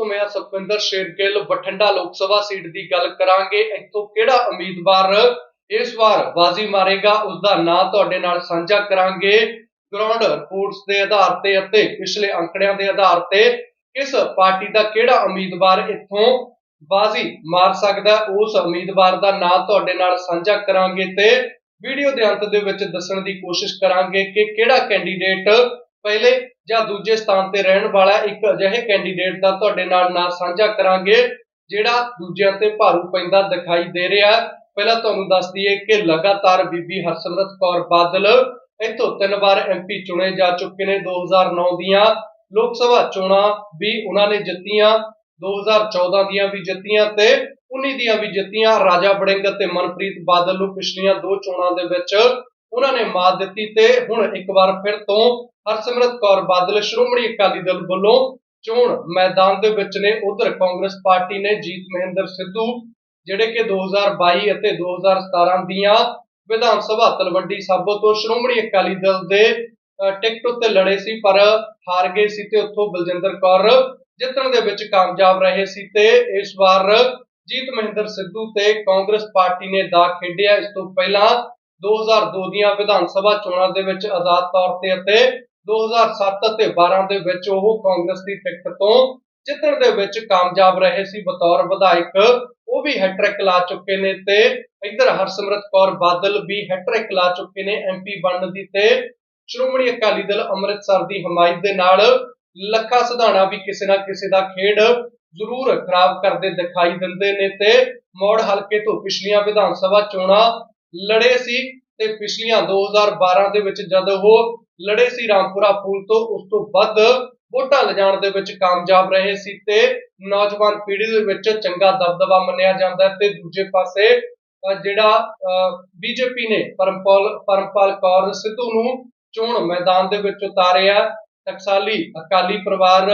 ਦੋਸਤੋ ਮੈਂ ਸੁਖਵਿੰਦਰ ਸ਼ੇਰਗਿੱਲ ਬਠਿੰਡਾ ਲੋਕ ਸਭਾ ਸੀਟ ਦੀ ਗੱਲ ਕਰਾਂਗੇ। ਇੱਥੋਂ ਕਿਹੜਾ ਉਮੀਦਵਾਰ ਇਸ ਵਾਰ ਬਾਜ਼ੀ ਮਾਰੇਗਾ ਉਸ ਦਾ ਨਾਂ ਤੁਹਾਡੇ ਨਾਲ ਸਾਂਝਾ ਕਰਾਂਗੇ। ਗਰਾਊਂਡ ਰਿਪੋਰਟਸ ਦੇ ਆਧਾਰ ਤੇ ਅਤੇ ਪਿਛਲੇ ਅੰਕੜਿਆਂ ਦੇ ਆਧਾਰ ਤੇ ਕਿਸ ਪਾਰਟੀ ਦਾ ਕਿਹੜਾ ਉਮੀਦਵਾਰ ਇੱਥੋਂ ਬਾਜ਼ੀ ਮਾਰ ਸਕਦਾ, ਉਸ ਉਮੀਦਵਾਰ ਦਾ ਨਾਂ ਤੁਹਾਡੇ ਨਾਲ ਸਾਂਝਾ ਕਰਾਂਗੇ ਤੇ ਵੀਡੀਓ ਦੇ ਅੰਤ ਦੇ ਵਿੱਚ ਦੱਸਣ ਦੀ ਕੋਸ਼ਿਸ਼ ਕਰਾਂਗੇ ਕਿ ਕਿਹੜਾ ਕੈਂਡੀਡੇਟ ਪਹਿਲੇ ਜਾਂ ਦੂਜੇ ਸਥਾਨ ਤੇ ਰਹਿਣ ਵਾਲਾ ਇੱਕ ਅਜਿਹੇ ਕੈਂਡੀਡੇਟ ਦਾ ਤੁਹਾਡੇ ਨਾਲ ਨਾਂ ਸਾਂਝਾ ਕਰਾਂਗੇ, ਜਿਹੜਾ ਦੂਜਿਆਂ ਤੇ ਭਾਰੂ ਪੈਂਦਾ ਦਿਖਾਈ ਦੇ ਰਿਹਾ ਪਹਿਲਾਂ ਤੁਹਾਨੂੰ ਦੱਸ ਦਈਏ ਕਿ ਲਗਾਤਾਰ ਬੀਬੀ ਹਰਸਿਮਰਤ ਕੌਰ ਬਾਦਲ ਇੱਥੋਂ ਤਿੰਨ ਵਾਰ ਐਮਪੀ ਚੁਣੇ ਜਾ ਚੁੱਕੇ ਨੇ 2009 ਦੀਆਂ। ਲੋਕ ਸਭਾ ਚੋਣਾਂ ਵੀ ਉਹਨਾਂ ਨੇ ਜਿੱਤੀਆਂ 2014 ਦੀਆਂ ਵੀ ਜਿੱਤੀਆਂ ਤੇ 19 ਦੀਆਂ ਵੀ ਜਿੱਤੀਆਂ। ਰਾਜਾ ਬੜਿੰਗ ਅਤੇ ਮਨਪ੍ਰੀਤ ਬਾਦਲ ਨੂੰ ਪਿਛਲੀਆਂ ਦੋ ਚੋਣਾਂ ਦੇ ਵਿੱਚ ਉਹਨਾਂ ਨੇ ਮਾਤ ਦਿੱਤੀ ਤੇ ਹੁਣ ਇੱਕ ਵਾਰ ਫਿਰ ਤੋਂ ਹਰਸਿਮਰਤ ਕੌਰ ਬਾਦਲ, ਸ਼੍ਰੋਮਣੀ ਅਕਾਲੀ ਦਲ ਵੱਲੋਂ ਚੋਣ ਮੈਦਾਨ ਦੇ ਵਿੱਚ ਨੇ। ਉਧਰ ਕਾਂਗਰਸ ਪਾਰਟੀ ਨੇ ਜੀਤ ਮਹਿੰਦਰ ਸਿੱਧੂ, ਜਿਹੜੇ ਕਿ 2022 ਅਤੇ 2017 ਦੀਆਂ ਵਿਧਾਨ ਸਭਾ ਤਲਵੰਡੀ ਸਾਬੋ ਤੋਂ ਸ਼੍ਰੋਮਣੀ ਅਕਾਲੀ ਦਲ ਦੇ ਟਿਕਟ ਉੱਤੇ ਲੜੇ ਸੀ, ਪਰ ਹਾਰ ਗਏ ਸੀ ਤੇ ਉੱਥੋਂ ਬਲਜਿੰਦਰ ਕੌਰ ਜਿੱਤਣ ਦੇ ਵਿੱਚ ਕਾਮਯਾਬ ਰਹੇ ਸੀ ਤੇ ਇਸ ਵਾਰ ਜੀਤ ਮਹਿੰਦਰ ਸਿੱਧੂ ਤੇ ਕਾਂਗਰਸ ਪਾਰਟੀ ਨੇ ਦਾ ਖੇਡਿਆ। ਇਸ ਤੋਂ ਪਹਿਲਾਂ 2002 ਦੀਆਂ ਵਿਧਾਨ ਸਭਾ ਚੋਣਾਂ ਦੇ ਵਿੱਚ ਆਜ਼ਾਦ ਤੌਰ ਤੇ ਅਤੇ 2007 ਅਤੇ 12 ਦੇ ਵਿੱਚ ਉਹ ਕਾਂਗਰਸ ਦੀ ਟਿਕਟ ਤੋਂ ਜਿੱਤਣ ਦੇ ਵਿੱਚ ਕਾਮਯਾਬ ਰਹੇ ਸੀ। ਬਤੌਰ ਵਿਧਾਇਕ ਉਹ ਵੀ ਹੈਟ੍ਰਿਕ ਲਾ ਚੁੱਕੇ ਨੇ ਤੇ ਇੱਧਰ ਹਰਸਿਮਰਤ ਕੌਰ ਬਾਦਲ ਵੀ ਹੈਟ੍ਰਿਕ ਲਾ ਚੁੱਕੇ ਨੇ ਐਮਪੀ ਬਣਨ ਦੀ ਤੇ ਸ਼੍ਰੋਮਣੀ ਅਕਾਲੀ ਦਲ ਅੰਮ੍ਰਿਤਸਰ ਦੀ ਹਮਾਇਤ ਦੇ ਨਾਲ ਲੱਖਾ ਸਿਧਾਣਾ ਵੀ ਕਿਸੇ ਨਾ ਕਿਸੇ ਦਾ ਖੇਡ ਜ਼ਰੂਰ ਖਰਾਬ ਕਰਦੇ ਦਿਖਾਈ ਦਿੰਦੇ ਨੇ ਤੇ ਮੌੜ ਹਲਕੇ ਤੋਂ ਪਿਛਲੀਆਂ ਵਿਧਾਨ ਸਭਾ ਚੋਣਾਂ ਲੜੇ ਸੀ ਤੇ ਪਿਛਲੀਆਂ 2012 ਦੇ ਵਿੱਚ ਜਦ ਉਹ ਲੜੇ ਸੀ ਰਾਮਪੁਰਾ ਫੂਲ ਤੋਂ, ਉਸ ਤੋਂ ਵੱਧ ਵੋਟਾਂ ਲਿਜਾਣ ਦੇ ਵਿੱਚ ਕਾਮਯਾਬ ਰਹੇ ਸੀ ਤੇ ਨੌਜਵਾਨ ਪੀੜ੍ਹੀ ਦੇ ਵਿੱਚ ਚੰਗਾ ਦਬਦਬਾ ਮੰਨਿਆ ਜਾਂਦਾ ਹੈ ਤੇ ਦੂਜੇ ਪਾਸੇ ਜਿਹੜਾ ਬੀਜੇਪੀ ਨੇ ਪਰਮਪਾਲ ਪਰਮਪਾਲ ਕੌਰ ਸਿੱਧੂ ਨੂੰ ਚੋਣ ਮੈਦਾਨ ਦੇ ਵਿੱਚ ਉਤਾਰਿਆ। ਟਕਸਾਲੀ ਅਕਾਲੀ ਪਰਿਵਾਰ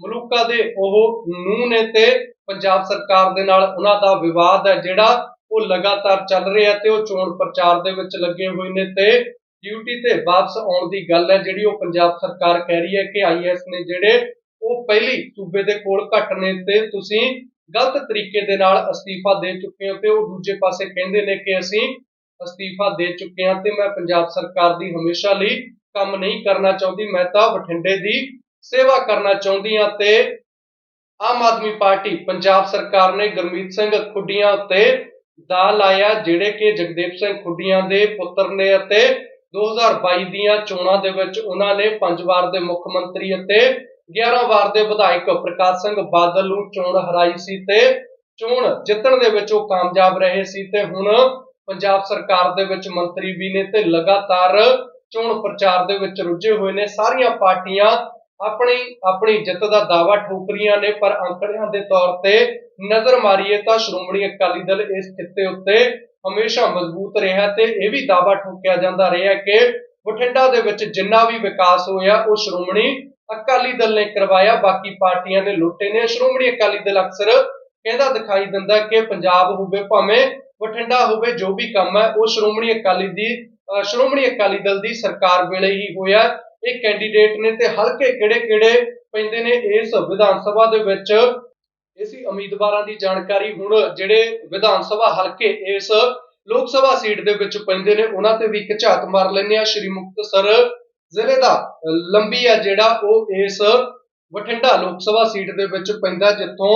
ਮਲੂਕਾ ਦੇ ਉਹ ਨੂੰ ਨੇ ਤੇ ਪੰਜਾਬ ਸਰਕਾਰ ਦੇ ਨਾਲ ਉਹਨਾਂ ਦਾ ਵਿਵਾਦ ਹੈ ਜਿਹੜਾ ਉਹ ਲਗਾਤਾਰ ਚੱਲ ਰਿਹਾ ਤੇ ਉਹ ਚੋਣ ਪ੍ਰਚਾਰ ਦੇ ਵਿੱਚ ਲੱਗੇ ਹੋਏ ਨੇ ਤੇ ਡਿਊਟੀ ਤੇ ਵਾਪਸ ਆਉਣ ਦੀ ਗੱਲ ਹੈ ਜਿਹੜੀ ਉਹ ਪੰਜਾਬ ਸਰਕਾਰ ਕਹਿ ਰਹੀ ਹੈ ਕਿ ਆਈਐਸ ਨੇ ਜਿਹੜੇ ਉਹ ਪਹਿਲੀ ਸੂਬੇ ਦੇ ਕੋਲ ਘੱਟ ਨੇ ਤੇ ਤੁਸੀਂ ਗਲਤ ਤਰੀਕੇ ਦੇ ਨਾਲ ਅਸਤੀਫਾ ਦੇ ਚੁੱਕੇ ਹੋ ਤੇ ਉਹ ਦੂਜੇ ਪਾਸੇ ਕਹਿੰਦੇ ਨੇ ਕਿ ਅਸੀਂ ਅਸਤੀਫਾ ਦੇ ਚੁੱਕੇ ਹਾਂ ਤੇ ਮੈਂ ਪੰਜਾਬ ਸਰਕਾਰ ਦੀ ਹਮੇਸ਼ਾ ਲਈ ਕੰਮ ਨਹੀਂ ਕਰਨਾ ਚਾਹੁੰਦੀ, ਮੈਂ ਤਾਂ ਬਠਿੰਡੇ ਦੀ ਸੇਵਾ ਕਰਨਾ ਚਾਹੁੰਦੀ ਹਾਂ ਤੇ ਆਮ ਆਦਮੀ ਪਾਰਟੀ ਪੰਜਾਬ ਸਰਕਾਰ ਨੇ ਗੁਰਮੀਤ ਸਿੰਘ ਖੁੱਡੀਆਂ ਉੱਤੇ ਦਾ ਲਾਇਆ, ਜਿਹੜੇ ਕਿ ਜਗਦੇਵ ਸਿੰਘ ਖੁੱਡੀਆਂ ਦੇ ਪੁੱਤਰ ਨੇ ਅਤੇ 2022 ਦੀਆਂ ਚੋਣਾਂ ਦੇ ਵਿੱਚ ਉਹਨਾਂ ਨੇ ਪੰਜ ਵਾਰ ਦੇ ਮੁੱਖ ਮੰਤਰੀ ਅਤੇ 11 ਵਾਰ ਦੇ ਵਿਧਾਇਕ ਪ੍ਰਕਾਸ਼ ਸਿੰਘ ਬਾਦਲ ਨੂੰ ਚੋਣ ਹਰਾਈ ਸੀ ਤੇ ਚੋਣ ਜਿੱਤਣ ਦੇ ਵਿੱਚ ਉਹ ਕਾਮਯਾਬ ਰਹੇ ਸੀ ਤੇ ਹੁਣ ਪੰਜਾਬ ਸਰਕਾਰ ਦੇ ਵਿੱਚ ਮੰਤਰੀ ਵੀ ਨੇ ਤੇ ਲਗਾਤਾਰ ਚੋਣ ਪ੍ਰਚਾਰ ਦੇ ਵਿੱਚ ਰੁੱਝੇ ਹੋਏ ਨੇ। ਸਾਰੀਆਂ ਪਾਰਟੀਆਂ ਆਪਣੀ ਆਪਣੀ ਜਿੱਤ ਦਾ ਦਾਅਵਾ ਠੋਕ ਰਹੀਆਂ ਨੇ, ਪਰ ਅੰਕੜਿਆਂ ਦੇ ਤੌਰ ਤੇ ਨਜ਼ਰ ਮਾਰੀਏ ਤਾਂ ਸ਼੍ਰੋਮਣੀ ਅਕਾਲੀ ਦਲ ਇਸ ਖਿੱਤੇ ਉੱਤੇ ਹਮੇਸ਼ਾ ਮਜ਼ਬੂਤ ਰਿਹਾ ਤੇ ਇਹ ਵੀ ਦਾਅਵਾ ਠੋਕਿਆ ਜਾਂਦਾ ਰਿਹਾ ਕਿ ਬਠਿੰਡਾ ਦੇ ਵਿੱਚ ਜਿੰਨਾ ਵੀ ਵਿਕਾਸ ਹੋਇਆ, ਉਹ ਸ਼੍ਰੋਮਣੀ ਅਕਾਲੀ ਦਲ ਨੇ ਕਰਵਾਇਆ, ਬਾਕੀ ਪਾਰਟੀਆਂ ਨੇ ਲੁੱਟੇ ਨੇ। ਸ਼੍ਰੋਮਣੀ ਅਕਾਲੀ ਦਲ ਅਕਸਰ ਕਹਿੰਦਾ ਦਿਖਾਈ ਦਿੰਦਾ ਕਿ ਪੰਜਾਬ ਹੋਵੇ, ਭਾਵੇਂ ਬਠਿੰਡਾ ਹੋਵੇ, ਜੋ ਵੀ ਕੰਮ ਹੈ, ਉਹ ਸ਼੍ਰੋਮਣੀ ਅਕਾਲੀ ਦੀ ਸ਼੍ਰੋਮਣੀ ਅਕਾਲੀ ਦਲ ਦੀ ਸਰਕਾਰ ਵੇਲੇ ਹੀ ਹੋਇਆ। ਇਹ ਕੈਂਡੀਡੇਟ ਨੇ ਤੇ ਹਲਕੇ ਕਿਹੜੇ-ਕਿਹੜੇ ਪੈਂਦੇ ਨੇ ਇਸ ਵਿਧਾਨ ਸਭਾ ਦੇ ਵਿੱਚ ਇਸੀ ਉਮੀਦਵਾਰਾਂ ਦੀ ਜਾਣਕਾਰੀ ਹੁਣ ਜਿਹੜੇ ਵਿਧਾਨ ਸਭਾ ਹਲਕੇ ਇਸ ਲੋਕ ਸਭਾ ਸੀਟ ਦੇ ਵਿੱਚ ਪੈਂਦੇ ਨੇ, ਉਹਨਾਂ ਤੇ ਵੀ ਇੱਕ ਝਾਤ ਮਾਰ ਲੈਂਦੇ ਆ ਸ਼੍ਰੀ ਮੁਕਤਸਰ ਜ਼ਿਲ੍ਹੇ ਦਾ ਲੰਬੀ ਆ ਜਿਹੜਾ ਉਹ ਇਸ ਬਠਿੰਡਾ ਲੋਕ ਸਭਾ ਸੀਟ ਦੇ ਵਿੱਚ ਪੈਂਦਾ, ਜਿੱਥੋਂ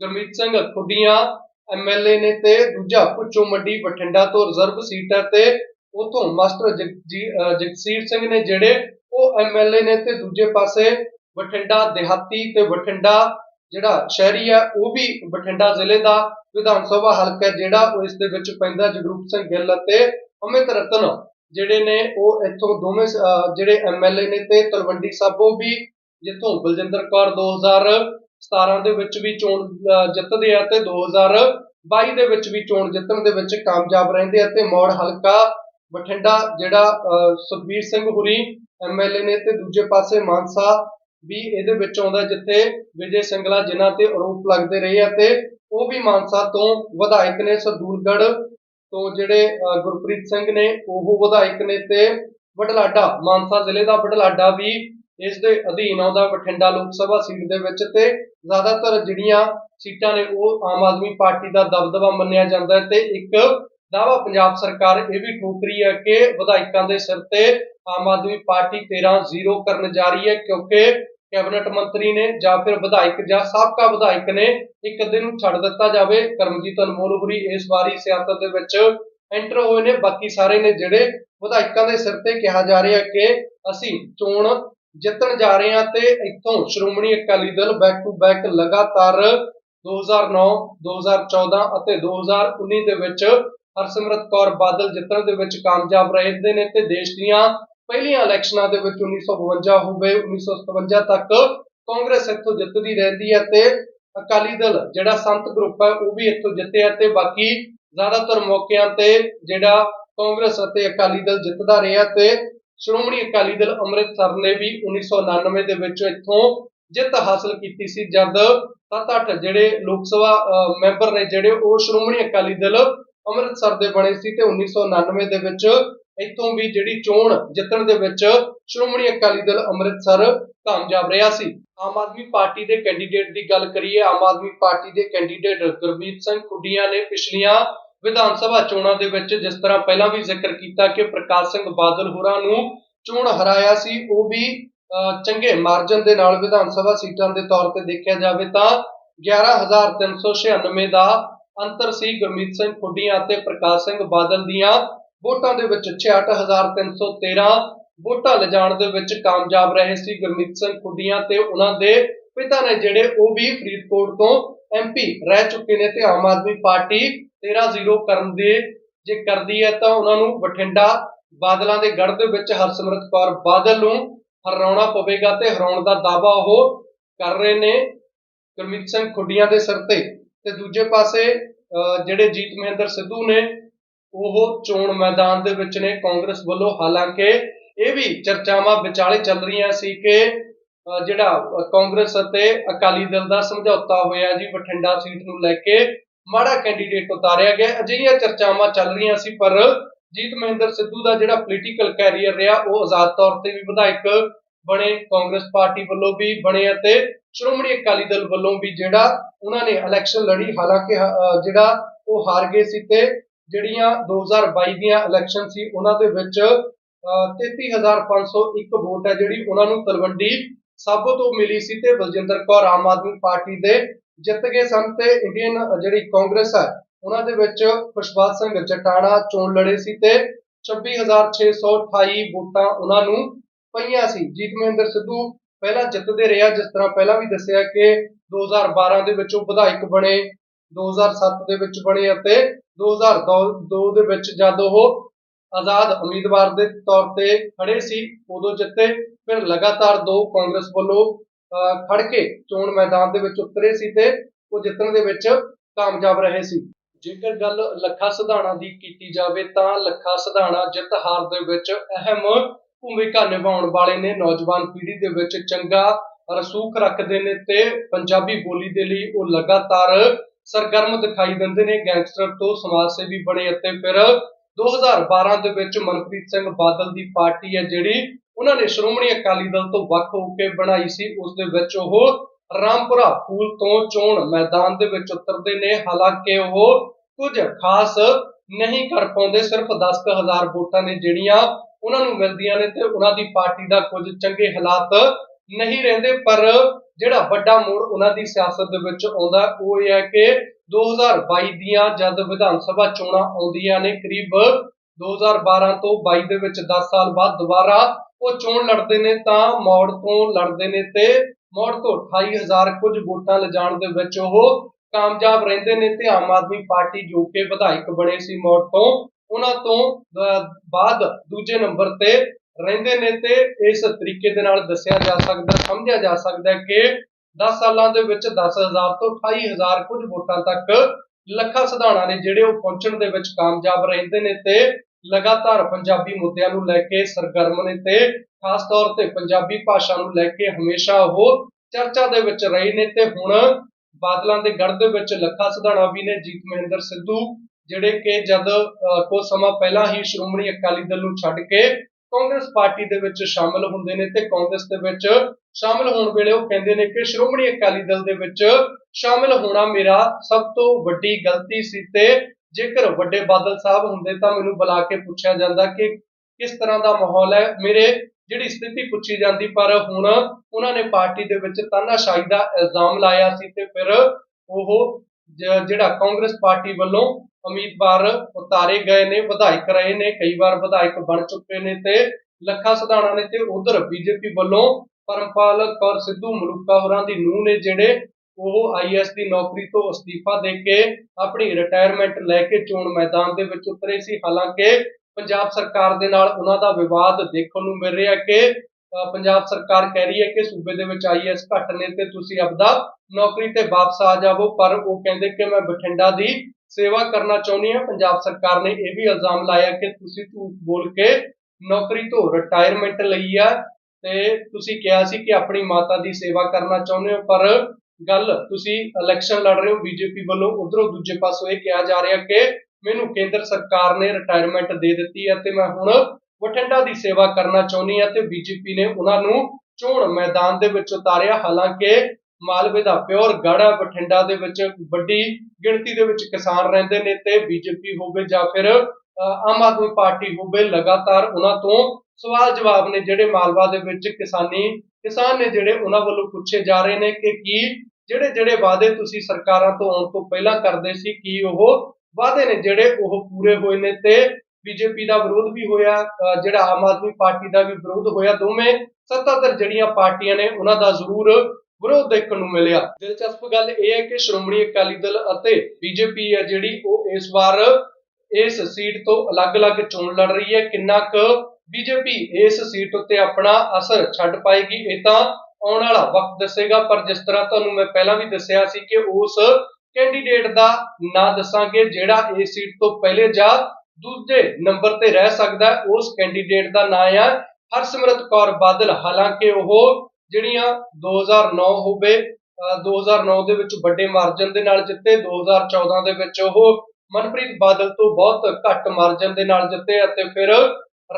ਗੁਰਮੀਤ ਸਿੰਘ ਖੁੱਡੀਆਂ ਐਮਐਲਏ ਨੇ ਤੇ ਦੂਜਾ ਪੁੱਛੋ ਮੰਡੀ ਬਠਿੰਡਾ ਤੋਂ ਰਿਜ਼ਰਵ ਸੀਟ ਹੈ ਤੇ ਉਥੋਂ ਮਾਸਟਰ ਜਗਜੀ- ਜਗਸੀਰ ਸਿੰਘ ਨੇ ਜਿਹੜੇ ਉਹ ਐਮਐਲਏ ਨੇ ਤੇ ਦੂਜੇ ਪਾਸੇ ਬਠਿੰਡਾ ਦਿਹਾਤੀ ਤੇ ਬਠਿੰਡਾ ਜਿਹੜਾ ਸ਼ਹਿਰੀ ਹੈ, ਉਹ ਵੀ ਬਠਿੰਡਾ ਜ਼ਿਲ੍ਹੇ ਦਾ ਵਿਧਾਨ ਸਭਾ ਹਲਕਾ ਜਿਹੜਾ ਉਹ ਇਸ ਦੇ ਵਿੱਚ ਪੈਂਦਾ ਜਗਰੂਪ ਸਿੰਘ ਗਿੱਲ ਅਤੇ ਅਮਿਤ ਰਤਨ, ਜਿਹੜੇ ਨੇ ਉਹ ਇੱਥੋਂ ਦੋਵੇਂ ਅਹ ਜਿਹੜੇ ਐਮਐਲਏ ਨੇ ਤੇ ਤਲਵੰਡੀ ਸਾਬੋ ਵੀ ਜਿੱਥੋਂ ਬਲਜਿੰਦਰ ਕੌਰ 2017 ਦੇ ਵਿੱਚ ਵੀ ਚੋਣ ਜਿੱਤਦੇ ਆ ਤੇ 2022 ਦੇ ਵਿੱਚ ਵੀ ਚੋਣ ਜਿੱਤਣ ਦੇ ਵਿੱਚ ਕਾਮਯਾਬ ਰਹਿੰਦੇ ਆ ਤੇ ਮੌੜ ਹਲਕਾ ਬਠਿੰਡਾ, ਜਿਹੜਾ ਸੁਖਬੀਰ ਸਿੰਘ ਹੁਰੀ ਐਮਐਲਏ ਨੇ ਤੇ ਦੂਜੇ ਪਾਸੇ ਮਾਨਸਾ ਵੀ ਇਹਦੇ ਵਿੱਚ ਆਉਂਦਾ ਜਿੱਥੇ ਵਿਜੇ ਸਿੰਗਲਾ ਜਿਨ੍ਹਾਂ ਤੇ ਆਰੋਪ ਲੱਗਦੇ ਰਹੇ ਆ ਤੇ ਉਹ ਵੀ ਮਾਨਸਾ ਤੋਂ ਵਿਧਾਇਕ ਨੇ ਸਰਦੂਲਗੜ੍ਹ ਤੋਂ ਜਿਹੜੇ ਗੁਰਪ੍ਰੀਤ ਸਿੰਘ ਨੇ, ਉਹ ਵਿਧਾਇਕ ਨੇ ਤੇ ਬਡਲਾਡਾ ਮਾਨਸਾ ਜ਼ਿਲ੍ਹੇ ਦਾ ਬਡਲਾਡਾ ਵੀ ਇਸ ਦੇ ਅਧੀਨ ਆਉਂਦਾ ਬਠਿੰਡਾ ਲੋਕ ਸਭਾ ਸੀਟ ਦੇ ਵਿੱਚ ਤੇ ਜ਼ਿਆਦਾਤਰ ਜਿਹੜੀਆਂ ਸੀਟਾਂ ਨੇ ਉਹ ਆਮ ਆਦਮੀ ਪਾਰਟੀ ਦਾ ਦਬਦਬਾ ਮੰਨਿਆ ਜਾਂਦਾ ਹੈ ਤੇ ਇੱਕ ਦਾਵਾ ਪੰਜਾਬ ਸਰਕਾਰ ਇਹ ਵੀ ਠੋਕ ਰਹੀ ਹੈ ਕਿ ਵਿਧਾਇਕਾਂ ਦੇ ਸਿਰ ਤੇ ਆਮ ਆਦਮੀ ਪਾਰਟੀ 13-0 ਕਰਨ ਜਾ ਰਹੀ ਹੈ ਕਿਉਂਕਿ ਕੈਬਨਿਟ ਮੰਤਰੀ ਨੇ ਜਾਂ ਫਿਰ ਵਿਧਾਇਕ ਜਾਂ ਸਾਬਕਾ ਵਿਧਾਇਕ ਨੇ ਇੱਕ ਦਿਨ ਨੂੰ ਛੱਡ ਦਿੱਤਾ ਜਾਵੇ। ਕਰਮਜੀਤ ਅਨਮੋਲ ਹੁਰੀ ਇਸ ਵਾਰੀ ਸਿਆਸਤ ਦੇ ਵਿੱਚ ਐਂਟਰ ਹੋਏ ਨੇ। ਬਾਕੀ ਸਾਰੇ ਨੇ ਜਿਹੜੇ ਵਿਧਾਇਕਾਂ ਦੇ ਸਿਰ ਤੇ ਕਿਹਾ ਜਾ ਰਿਹਾ ਕਿ ਅਸੀਂ ਚੋਣ ਜਿੱਤਣ ਜਾ ਰਹੇ ਹਾਂ ਤੇ ਇੱਥੋਂ Shiromani Akali Dal back to back ਲਗਾਤਾਰ 2009 2014 ਅਤੇ 2019 ਦੇ ਵਿੱਚ ਹਰਸਿਮਰਤ ਕੌਰ ਬਾਦਲ ਜਿੱਤਣ ਦੇ ਵਿੱਚ ਕਾਮਯਾਬ ਰਹੇ ਨੇ ਤੇ ਦੇਸ਼ ਦੀਆਂ ਪਹਿਲੀਆਂ ਇਲੈਕਸ਼ਨਾਂ ਦੇ ਵਿੱਚ 1952 ਹੋਵੇ 1957 ਤੱਕ ਕਾਂਗਰਸ ਇੱਥੋਂ ਜਿੱਤਦੀ ਰਹਿੰਦੀ ਹੈ ਤੇ ਅਕਾਲੀ ਦਲ ਜਿਹੜਾ ਸੰਤ ਗਰੁੱਪ ਹੈ ਉਹ ਵੀ ਇੱਥੋਂ ਜਿੱਤਿਆ ਤੇ ਬਾਕੀ ਜ਼ਿਆਦਾਤਰ ਮੌਕਿਆਂ ਤੇ ਜਿਹੜਾ ਕਾਂਗਰਸ ਅਤੇ ਅਕਾਲੀ ਦਲ ਜਿੱਤਦਾ ਰਿਹਾ ਤੇ ਸ਼੍ਰੋਮਣੀ ਅਕਾਲੀ ਦਲ ਅੰਮ੍ਰਿਤਸਰ ਨੇ ਵੀ 1999 ਦੇ ਵਿੱਚ ਇੱਥੋਂ ਜਿੱਤ ਹਾਸਲ ਕੀਤੀ ਸੀ ਜਦ 7-8 ਜਿਹੜੇ ਲੋਕ ਸਭਾ ਅਹ, ਮੈਂਬਰ ਨੇ ਜਿਹੜੇ ਉਹ ਸ਼੍ਰੋਮਣੀ ਅਕਾਲੀ ਦਲ ਅੰਮ੍ਰਿਤਸਰ ਦੇ ਬਣੇ ਸੀ ਤੇ 1999 ਦੇ ਵਿੱਚ ਇੱਥੋਂ ਵੀ ਜਿਹੜੀ ਚੋਣ ਜਿੱਤਣ ਦੇ ਵਿੱਚ ਸ਼੍ਰੋਮਣੀ ਅਕਾਲੀ ਦਲ ਅੰਮ੍ਰਿਤਸਰ ਕਾਮਯਾਬ ਰਿਹਾ ਸੀ। ਆਮ ਆਦਮੀ ਪਾਰਟੀ ਦੇ ਕੈਂਡੀਡੇਟ ਦੀ ਗੱਲ ਕਰੀਏ ਆਮ ਆਦਮੀ ਪਾਰਟੀ ਦੇ ਕੈਂਡੀਡੇਟ ਗੁਰਮੀਤ ਸਿੰਘ ਕੁੱਡੀਆਂ ਨੇ ਪਿਛਲੀਆਂ ਵਿਧਾਨ ਸਭਾ ਚੋਣਾਂ ਦੇ ਵਿੱਚ ਜਿਸ ਤਰ੍ਹਾਂ ਪਹਿਲਾਂ ਵੀ ਜ਼ਿਕਰ ਕੀਤਾ ਕਿ ਪ੍ਰਕਾਸ਼ ਸਿੰਘ ਬਾਦਲ ਹੋਰਾਂ ਨੂੰ ਚੋਣ ਹਰਾਇਆ ਸੀ ਉਹ ਵੀ ਅਹ, ਚੰਗੇ ਮਾਰਜਨ ਦੇ ਨਾਲ ਵਿਧਾਨ ਸਭਾ ਸੀਟਾਂ ਦੇ ਤੌਰ ਤੇ ਦੇਖਿਆ ਜਾਵੇ ਤਾਂ 11396 ਦਾ ਅੰਤਰ ਸੀ ਗੁਰਮੀਤ ਸਿੰਘ ਖੁੱਡੀਆਂ ਅਤੇ ਪ੍ਰਕਾਸ਼ ਸਿੰਘ ਬਾਦਲ ਦੀਆਂ ਵੋਟਾਂ ਦੇ ਵਿੱਚ 66313 ਵੋਟਾਂ ਲਿਜਾਣ ਦੇ ਵਿੱਚ ਕਾਮਯਾਬ ਰਹੇ ਸੀ ਗੁਰਮੀਤ ਸਿੰਘ ਖੁੱਡੀਆਂ ਤੇ ਉਹਨਾਂ ਦੇ ਪਿਤਾ ਨੇ, ਜਿਹੜੇ ਉਹ ਵੀ ਫਰੀਦਕੋਟ ਤੋਂ ਐਮਪੀ ਰਹਿ ਚੁੱਕੇ ਨੇ ਤੇ ਆਮ ਆਦਮੀ ਪਾਰਟੀ 13-0 ਕਰਨ ਦੇ ਜੇ ਕਰਦੀ ਹੈ ਤਾਂ ਉਹਨਾਂ ਨੂੰ ਬਠਿੰਡਾ ਬਾਦਲਾਂ ਦੇ ਗੜ੍ਹ ਦੇ ਵਿੱਚ ਹਰਸਿਮਰਤ ਕੌਰ ਬਾਦਲ ਨੂੰ ਹਰਾਉਣਾ ਪਵੇਗਾ ਤੇ ਹਰਾਉਣ ਦਾ ਦਾਅਵਾ ਉਹ ਕਰ ਰਹੇ ਨੇ ਗੁਰਮੀਤ ਸਿੰਘ ਖੁੱਡੀਆਂ ਦੇ ਸਿਰ ਤੇ। ਤੇ ਦੂਜੇ ਪਾਸੇ ਜਿਹੜੇ ਜੀਤ ਮਹਿੰਦਰ ਸਿੱਧੂ ਨੇ, ਉਹ ਚੋਣ ਮੈਦਾਨ ਦੇ ਵਿੱਚ ਨੇ ਕਾਂਗਰਸ ਵੱਲੋਂ। ਹਾਲਾਂਕਿ ਇਹ ਵੀ ਚਰਚਾਵਾਂ ਵਿਚਾਲੇ ਚੱਲ ਰਹੀਆਂ ਸੀ ਕਿ ਜਿਹੜਾ ਕਾਂਗਰਸ ਅਤੇ ਅਕਾਲੀ ਦਲ ਦਾ ਸਮਝੌਤਾ ਹੋਇਆ ਜੀ, ਬਠਿੰਡਾ ਸੀਟ ਨੂੰ ਲੈ ਕੇ ਮਾੜਾ ਕੈਂਡੀਡੇਟ ਉਤਾਰਿਆ ਗਿਆ। ਅਜਿਹੀਆਂ ਚਰਚਾਵਾਂ ਚੱਲ ਰਹੀਆਂ ਸੀ, ਪਰ ਜੀਤ ਮਹਿੰਦਰ ਸਿੱਧੂ ਦਾ ਜਿਹੜਾ ਪੋਲੀਟੀਕਲ ਕੈਰੀਅਰ ਰਿਹਾ, ਉਹ ਆਜ਼ਾਦ ਤੌਰ ਤੇ ਵੀ ਵਿਧਾਇਕ ਬਣੇ ਕਾਂਗਰਸ ਪਾਰਟੀ ਵੱਲੋਂ ਵੀ ਬਣੇ ਅਤੇ ਸ਼੍ਰੋਮਣੀ ਅਕਾਲੀ ਦਲ ਵੱਲੋਂ ਵੀ ਜਿਹੜਾ ਉਹਨਾਂ ਨੇ ਇਲੈਕਸ਼ਨ ਲੜੀ ਹਾਲਾਂਕਿ ਜਿਹੜਾ ਉਹ ਹਾਰ ਗਏ ਸੀ ਤੇ ਜਿਹੜੀਆਂ 2022 ਦੀਆਂ ਇਲੈਕਸ਼ਨ ਸੀ ਉਹਨਾਂ ਦੇ ਵਿੱਚ ਅਹ, 33501 ਵੋਟ ਹੈ ਜਿਹੜੀ ਉਹਨਾਂ ਨੂੰ ਤਲਵੰਡੀ ਸਾਬੋ ਤੋਂ ਮਿਲੀ ਸੀ ਤੇ ਬਲਜਿੰਦਰ ਕੌਰ ਆਮ ਆਦਮੀ ਪਾਰਟੀ ਦੇ ਜਿੱਤ ਗਏ ਸਨ ਤੇ ਇੰਡੀਅਨ ਜਿਹੜੀ ਕਾਂਗਰਸ ਹੈ ਉਹਨਾਂ ਦੇ ਵਿੱਚ ਖੁਸ਼ਬਾਦ ਸਿੰਘ ਜਟਾਣਾ ਚੋਣ ਲੜੇ ਸੀ ਤੇ 26628 ਵੋਟਾਂ ਉਹਨਾਂ ਨੂੰ ਪਈਆਂ ਸੀ। ਜੀਤ ਮਹਿੰਦਰ ਸਿੱਧੂ ਪਹਿਲਾਂ ਜਿੱਤਦੇ ਰਿਹਾ ਜਿਸ ਤਰ੍ਹਾਂ ਪਹਿਲਾਂ ਵੀ ਦੱਸਿਆ ਕਿ 2012 ਦੇ ਵਿੱਚ ਉਹ ਵਿਧਾਇਕ ਬਣੇ 2007 ਦੇ ਵਿੱਚ ਬਣੇ ਅਤੇ 2002 ਦੇ ਵਿੱਚ ਜਦ ਉਹ ਆਜ਼ਾਦ ਉਮੀਦਵਾਰ ਦੇ ਤੌਰ ਤੇ ਖੜੇ ਸੀ ਉਦੋਂ ਜਿੱਤੇ ਫਿਰ ਲਗਾਤਾਰ ਦੋ ਕਾਂਗਰਸ ਵੱਲੋਂ ਅਹ, ਖੜ ਕੇ ਚੋਣ ਮੈਦਾਨ ਦੇ ਵਿੱਚ ਉਤਰੇ ਸੀ ਤੇ ਉਹ ਜਿੱਤਣ ਦੇ ਵਿੱਚ ਕਾਮਯਾਬ ਰਹੇ ਸੀ। ਜੇਕਰ ਗੱਲ ਲੱਖਾ ਸਿਧਾਣਾ ਦੀ ਕੀਤੀ ਜਾਵੇ ਤਾਂ ਲੱਖਾ ਸਿਧਾਣਾ ਜਿੱਤ ਹਾਰ ਦੇ ਵਿੱਚ ਅਹਿਮ ਭੂਮਿਕਾ ਨਿਭਾਉਣ ਵਾਲੇ ਨੇ, ਨੌਜਵਾਨ ਪੀੜ੍ਹੀ ਦੇ ਵਿੱਚ ਚੰਗਾ ਰਸੂਖ ਰੱਖਦੇ ਨੇ ਤੇ ਪੰਜਾਬੀ ਬੋਲੀ ਦੇ ਲਈ ਉਹ ਲਗਾਤਾਰ ਸਰਗਰਮ ਦਿਖਾਈ ਦਿੰਦੇ ਨੇ, ਗੈਂਗਸਟਰ ਤੋਂ ਸਮਾਜ ਸੇਵੀ ਬਣੇ ਅਤੇ ਫਿਰ 2012 ਦੇ ਵਿੱਚ ਮਨਪ੍ਰੀਤ ਸਿੰਘ ਬਾਦਲ ਦੀ ਪਾਰਟੀ ਹੈ ਜਿਹੜੀ ਉਹਨਾਂ ਨੇ ਸ਼੍ਰੋਮਣੀ ਅਕਾਲੀ ਦਲ ਤੋਂ ਵੱਖ ਹੋ ਕੇ ਬਣਾਈ ਸੀ, ਉਸ ਦੇ ਵਿੱਚ ਉਹ ਰਾਮਪੁਰਾ ਫੂਲ ਤੋਂ ਚੋਣ ਮੈਦਾਨ ਦੇ ਵਿੱਚ ਉਤਰਦੇ ਨੇ, ਹਾਲਾਂਕਿ ਉਹ ਕੁਝ ਖਾਸ ਨਹੀਂ ਕਰ ਪਾਉਂਦੇ, ਸਿਰਫ 10000 ਵੋਟਾਂ ਨੇ ਜਿਹੜੀਆਂ ਉਹਨਾਂ ਨੂੰ ਮਿਲਦੀਆਂ ਨੇ ਤੇ ਉਹਨਾਂ ਦੀ ਪਾਰਟੀ ਦਾ ਕੁਝ ਚੰਗੇ ਹਾਲਾਤ ਨਹੀਂ ਰਹਿੰਦੇ, ਪਰ ਜਿਹੜਾ ਵੱਡਾ ਮੋੜ ਉਹਨਾਂ ਦੀ ਸਿਆਸਤ ਦੇ ਵਿੱਚ ਆਉਂਦਾ, ਉਹ ਇਹ ਹੈ ਕਿ 2022 ਦੀਆਂ ਜਦ ਵਿਧਾਨ ਸਭਾ ਚੋਣਾਂ ਆਉਂਦੀਆਂ ਨੇ, ਕਰੀਬ 2012 ਤੋਂ 22 ਦੇ ਵਿੱਚ 10 ਸਾਲ ਬਾਅਦ ਦੁਬਾਰਾ ਉਹ ਚੋਣ ਲੜਦੇ ਨੇ, ਤਾਂ ਮੌੜ ਤੋਂ ਲੜਦੇ ਨੇ ਤੇ ਮੌੜ ਤੋਂ 28000 ਕੁਝ ਵੋਟਾਂ ਲਿਜਾਣ ਦੇ ਵਿੱਚ ਉਹ ਕਾਮਯਾਬ ਰਹਿੰਦੇ ਨੇ ਤੇ ਆਮ ਆਦਮੀ ਪਾਰਟੀ ਜੋ ਕਿ ਵਿਧਾਇਕ ਬਣੇ ਸੀ ਮੌੜ ਤੋਂ ਉਹਨਾਂ ਤੋਂ ਬਾਅਦ ਦੂਜੇ ਨੰਬਰ ਤੇ ਰਹਿੰਦੇ ਨੇ ਤੇ ਇਸ ਤਰੀਕੇ ਦੇ ਨਾਲ ਦੱਸਿਆ ਜਾ ਸਕਦਾ, ਸਮਝਿਆ ਜਾ ਸਕਦਾ ਕਿ 10 ਸਾਲਾਂ ਦੇ ਵਿੱਚ 10000 ਤੋਂ 28000 ਕੁਝ ਵੋਟਾਂ ਤੱਕ ਲੱਖਾਂ ਸਿਧਾਣਾ ਨੇ ਜਿਹੜੇ ਉਹ ਪਹੁੰਚਣ ਦੇ ਵਿੱਚ ਕਾਮਯਾਬ ਰਹਿੰਦੇ ਨੇ ਤੇ ਲਗਾਤਾਰ ਪੰਜਾਬੀ ਮੁੱਦਿਆਂ ਨੂੰ ਲੈ ਕੇ ਸਰਗਰਮ ਨੇ ਤੇ ਖਾਸ ਤੌਰ ਤੇ ਪੰਜਾਬੀ ਭਾਸ਼ਾ ਨੂੰ ਲੈ ਕੇ ਹਮੇਸ਼ਾ ਉਹ ਚਰਚਾ ਦੇ ਵਿੱਚ ਰਹੇ ਨੇ ਤੇ ਹੁਣ ਬਾਦਲਾਂ ਦੇ ਗੜ੍ਹ ਦੇ ਵਿੱਚ ਲੱਖਾ ਸਿਧਾਣਾ ਵੀ ਨੇ ਜੀਤ ਮਹਿੰਦਰ ਸਿੱਧੂ ਜਿਹੜੇ ਕਿ ਜਦ ਅਹ, ਕੁਝ ਸਮਾਂ ਪਹਿਲਾਂ ਹੀ ਸ਼੍ਰੋਮਣੀ ਅਕਾਲੀ ਦਲ ਨੂੰ ਛੱਡ ਕੇ ਕਾਂਗਰਸ ਪਾਰਟੀ ਦੇ ਵਿੱਚ ਸ਼ਾਮਲ ਹੁੰਦੇ ਨੇ ਤੇ ਕਾਂਗਰਸ ਦੇ ਵਿੱਚ ਸ਼ਾਮਲ ਹੋਣ ਵੇਲੇ ਉਹ ਕਹਿੰਦੇ ਨੇ ਕਿ ਸ਼੍ਰੋਮਣੀ ਅਕਾਲੀ ਦਲ ਦੇ ਵਿੱਚ ਸ਼ਾਮਲ ਹੋਣਾ ਮੇਰਾ ਸਭ ਤੋਂ ਵੱਡੀ ਗਲਤੀ ਸੀ ਤੇ ਜੇਕਰ ਵੱਡੇ ਬਾਦਲ ਸਾਹਿਬ ਹੁੰਦੇ ਤਾਂ ਮੈਨੂੰ ਬੁਲਾ ਕੇ ਪੁੱਛਿਆ ਜਾਂਦਾ ਕਿ ਕਿਸ ਤਰ੍ਹਾਂ ਦਾ ਮਾਹੌਲ ਹੈ। ਮੇਰੇ ਜਿਹੜੀ ਸਥਿਤੀ ਪੁੱਛੀ ਜਾਂਦੀ ਪਰ ਹੁਣ ਉਹਨਾਂ ਨੇ ਪਾਰਟੀ ਦੇ ਵਿੱਚ ਤਾਨਾਸ਼ਾਹੀ ਦਾ ਇਲਜ਼ਾਮ ਲਾਇਆ ਸੀ ਤੇ ਫਿਰ ਉਹ ਜਿਹੜਾ ਕਾਂਗਰਸ ਪਾਰਟੀ ਵੱਲੋਂ ਉਮੀਦਵਾਰ ਉਤਾਰੇ ਗਏ ਨੇ ਵਿਧਾਇਕ ਰਹੇ ਨੇ, ਕਈ ਵਾਰ ਵਿਧਾਇਕ ਬਣ ਚੁੱਕੇ ਨੇ ਤੇ ਲੱਖਾ ਸਧਾਣਾ ਨੇ ਤੇ ਉਧਰ ਬੀਜੇਪੀ ਵੱਲੋਂ ਪਰਮਪਾਲ ਕੌਰ ਸਿੱਧੂ ਮਲੂਕਾ ਹੋਰਾਂ ਦੀ ਨੂੰਹ ਨੇ ਜਿਹੜੇ ਉਹ ਆਈਐਸ ਦੀ ਨੌਕਰੀ ਤੋਂ ਅਸਤੀਫਾ ਦੇ ਕੇ ਆਪਣੀ ਰਿਟਾਇਰਮੈਂਟ ਲੈ ਕੇ ਚੋਣ ਮੈਦਾਨ ਦੇ ਵਿੱਚ ਉਤਰੇ ਸੀ। ਹਾਲਾਂਕਿ ਪੰਜਾਬ ਸਰਕਾਰ ਦੇ ਨਾਲ ਉਹਨਾਂ ਦਾ ਵਿਵਾਦ ਦੇਖਣ ਨੂੰ ਮਿਲ ਰਿਹਾ ਕਿ ਪੰਜਾਬ ਸਰਕਾਰ ਕਹਿ ਰਹੀ ਹੈ ਕਿ ਸੂਬੇ ਦੇ ਵਿੱਚ ਆਈਐਸ ਘੱਟ ਨੇ ਤੇ ਤੁਸੀਂ ਆਪਦਾ ਨੌਕਰੀ ਤੇ ਵਾਪਸ ਆ ਜਾਵੋ, ਪਰ ਉਹ ਕਹਿੰਦੇ ਕਿ ਮੈਂ ਬਠਿੰਡਾ ਦੀ ਸੇਵਾ ਕਰਨਾ ਚਾਹੁੰਦੇ ਹਾਂ ਪੰਜਾਬ ਸਰਕਾਰ ਨੇ ਇਹ ਵੀ ਇਲਜ਼ਾਮ ਲਾਇਆ ਕਿ ਤੁਸੀਂ ਝੂਠ ਬੋਲ ਕੇ ਨੌਕਰੀ ਤੋਂ ਰਿਟਾਇਰਮੈਂਟ ਲਈ ਆ ਤੇ ਤੁਸੀਂ ਕਿਹਾ ਸੀ ਕਿ ਆਪਣੀ ਮਾਤਾ ਦੀ ਸੇਵਾ ਕਰਨਾ ਚਾਹੁੰਦੇ ਹੋ, ਪਰ ਗੱਲ ਤੁਸੀਂ ਇਲੈਕਸ਼ਨ ਲੜ ਰਹੇ ਹੋ, ਬੀਜੇਪੀ ਵੱਲੋਂ ਉਧਰੋਂ ਦੂਜੇ ਪਾਸੋਂ ਇਹ ਕਿਹਾ ਜਾ ਰਿਹਾ ਕਿ ਮੈਨੂੰ ਕੇਂਦਰ ਸਰਕਾਰ ਨੇ ਰਿਟਾਇਰਮੈਂਟ ਦੇ ਦਿੱਤੀ ਹੈ ਤੇ ਮੈਂ ਹੁਣ ਬਠਿੰਡਾ ਦੀ ਸੇਵਾ ਕਰਨਾ ਚਾਹੁੰਦੀ ਹਾਂ ਤੇ ਬੀਜੇਪੀ ਨੇ ਉਹਨਾਂ ਨੂੰ ਚੋਣ ਮੈਦਾਨ ਦੇ ਵਿੱਚ ਉਤਾਰਿਆ। ਹਾਲਾਂਕਿ ਮਾਲਵੇ ਦਾ ਪਿਓਰ ਗੜਾ ਬਠਿੰਡਾ ਦੇ ਵਿੱਚ ਵੱਡੀ ਗਿਣਤੀ ਦੇ ਵਿੱਚ ਕਿਸਾਨ ਰਹਿੰਦੇ ਨੇ ਤੇ ਬੀਜੇਪੀ ਹੋਵੇ ਜਾਂ ਫਿਰ ਆਮ ਆਦਮੀ ਪਾਰਟੀ ਹੋਵੇ, ਲਗਾਤਾਰ ਉਹਨਾਂ ਤੋਂ ਸਵਾਲ ਜਵਾਬ ਨੇ ਜਿਹੜੇ ਮਾਲਵਾ ਦੇ ਵਿੱਚ ਕਿਸਾਨੀ, ਕਿਸਾਨ ਨੇ ਜਿਹੜੇ ਉਹਨਾਂ ਵੱਲੋਂ ਪੁੱਛੇ ਜਾ ਰਹੇ ਨੇ ਕਿ ਕੀ ਜਿਹੜੇ ਜਿਹੜੇ ਵਾਅਦੇ ਤੁਸੀਂ ਸਰਕਾਰਾਂ ਤੋਂ ਆਉਣ ਤੋਂ ਪਹਿਲਾਂ ਕਰਦੇ ਸੀ, ਕੀ ਉਹ ਵਾਅਦੇ ਨੇ ਜਿਹੜੇ ਉਹ ਪੂਰੇ ਹੋਏ ਨੇ ਤੇ ਬੀਜੇਪੀ ਦਾ ਵਿਰੋਧ ਵੀ ਹੋਇਆ ਜਿਹੜਾ ਆਮ ਆਦਮੀ ਪਾਰਟੀ ਦਾ ਵੀ ਵਿਰੋਧ ਹੋਇਆ, ਦੋਵੇਂ ਸੱਤਾਧਰ ਜਿਹੜੀਆਂ ਪਾਰਟੀਆਂ ਨੇ ਉਹਨਾਂ ਦਾ ਜ਼ਰੂਰ ਵਿਰੋਧ ਦੇਖਣ ਨੂੰ ਮਿਲਿਆ। ਦਿਲਚਸਪ ਗੱਲ ਇਹ ਹੈ ਕਿ ਸ਼੍ਰੋਮਣੀ ਅਕਾਲੀ ਦਲ ਅਤੇ ਬੀਜੇਪੀ ਹੈ ਜਿਹੜੀ ਉਹ ਇਸ ਵਾਰ ਇਸ ਸੀਟ ਤੋਂ ਅਲੱਗ-ਅਲੱਗ ਚੋਣ ਲੜ ਰਹੀ ਹੈ। ਕਿੰਨਾ ਕੁ ਬੀਜੇਪੀ ਇਸ ਸੀਟ ਉੱਤੇ ਆਪਣਾ ਅਸਰ ਛੱਡ ਪਾਏਗੀ ਇਹ ਤਾਂ ਆਉਣ ਵਾਲਾ ਵਕਤ ਦੱਸੇਗਾ। ਪਰ ਜਿਸ ਤਰ੍ਹਾਂ ਤੁਹਾਨੂੰ ਮੈਂ ਪਹਿਲਾਂ ਵੀ ਦੱਸਿਆ ਸੀ ਕਿ ਉਸ ਕੈਂਡੀਡੇਟ ਦਾ ਨਾਂ ਦੱਸਾਂਗੇ ਜਿਹੜਾ ਇਸ ਸੀਟ ਤੋਂ ਪਹਿਲੇ ਜਾਂ ਦੂਜੇ ਨੰਬਰ ਤੇ ਰਹਿ ਸਕਦਾ ਉਸ ਕੈਂਡੀਡੇਟ ਦਾ ਨਾਂ ਹੈ ਹਰਸਿਮਰਤ ਕੌਰ ਬਾਦਲ। ਹਾਲਾਂਕਿ ਉਹ ਜਿਹੜੀਆਂ 2009 ਹੋਵੇ, ਅਹ 2009 ਦੇ ਵਿੱਚ ਵੱਡੇ ਮਾਰਜਨ ਦੇ ਨਾਲ ਜਿੱਤੇ 2014 ਦੇ ਵਿੱਚ ਉਹ ਮਨਪ੍ਰੀਤ ਬਾਦਲ ਤੋਂ ਬਹੁਤ ਘੱਟ ਮਾਰਜਨ ਦੇ ਨਾਲ ਜਿੱਤੇ ਅਤੇ ਫਿਰ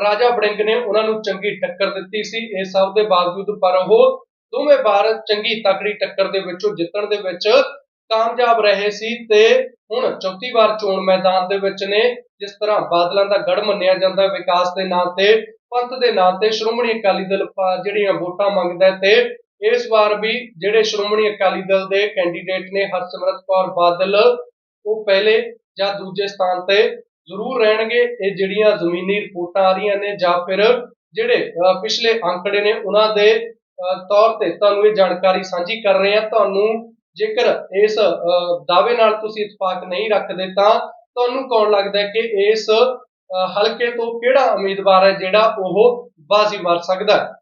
ਰਾਜਾ ਵੜਿੰਗ ਨੇ ਉਹਨਾਂ ਨੂੰ ਚੰਗੀ ਟੱਕਰ ਦਿੱਤੀ ਸੀ। ਇਹ ਸਭ ਦੇ ਬਾਵਜੂਦ ਪਰ ਉਹ ਦੋਵੇਂ ਵਾਰ ਚੰਗੀ ਤਕੜੀ ਟੱਕਰ ਦੇ ਵਿੱਚੋਂ ਜਿੱਤਣ ਦੇ ਵਿੱਚ ਕਾਮਯਾਬ ਰਹੇ ਸੀ ਤੇ ਹੁਣ ਚੌਥੀ ਵਾਰ ਚੋਣ ਮੈਦਾਨ ਦੇ ਵਿੱਚ ਨੇ, ਜਿਸ ਤਰ੍ਹਾਂ ਬਾਦਲਾਂ ਦਾ ਗੜ ਮੰਨਿਆ ਜਾਂਦਾ ਵਿਕਾਸ ਦੇ ਨਾਂ ਤੇ। ਪੰਥ ਦੇ ਨਾਂ ਤੇ ਸ਼੍ਰੋਮਣੀ ਅਕਾਲੀ ਦਲ ਜਿਹੜੀਆਂ ਵੋਟਾਂ ਮੰਗਦਾ ਤੇ ਇਸ ਵਾਰ ਵੀ ਜਿਹੜੇ ਸ਼੍ਰੋਮਣੀ ਅਕਾਲੀ ਦਲ ਦੇ ਕੈਂਡੀਡੇਟ ਨੇ ਹਰਸਿਮਰਤ ਕੌਰ ਬਾਦਲ ਉਹ ਪਹਿਲੇ ਜਾਂ ਦੂਜੇ ਸਥਾਨ ਤੇ ਜ਼ਰੂਰ ਰਹਿਣਗੇ। ਇਹ ਜਿਹੜੀਆਂ ਜ਼ਮੀਨੀ ਰਿਪੋਰਟਾਂ ਆ ਰਹੀਆਂ ਨੇ ਜਾਂ ਫਿਰ ਜਿਹੜੇ ਪਿਛਲੇ ਅੰਕੜੇ ਨੇ ਉਹਨਾਂ ਦੇ ਅਹ, ਤੌਰ ਤੇ ਤੁਹਾਨੂੰ ਇਹ ਜਾਣਕਾਰੀ ਸਾਂਝੀ ਕਰ ਰਹੇ ਹਾਂ। ਤੁਹਾਨੂੰ ਜੇਕਰ ਇਸ ਅਹ, ਦਾਅਵੇ ਨਾਲ ਤੁਸੀਂ ਇਤਫਾਕ ਨਹੀਂ ਰੱਖਦੇ ਤਾਂ ਤੁਹਾਨੂੰ ਕੌਣ ਲੱਗਦਾ ਕਿ ਇਸ ਹਲਕੇ ਤੋਂ ਕਿਹੜਾ ਉਮੀਦਵਾਰ ਹੈ ਜਿਹੜਾ ਉਹ ਬਾਜ਼ੀ ਮਾਰ ਸਕਦਾ ਹੈ?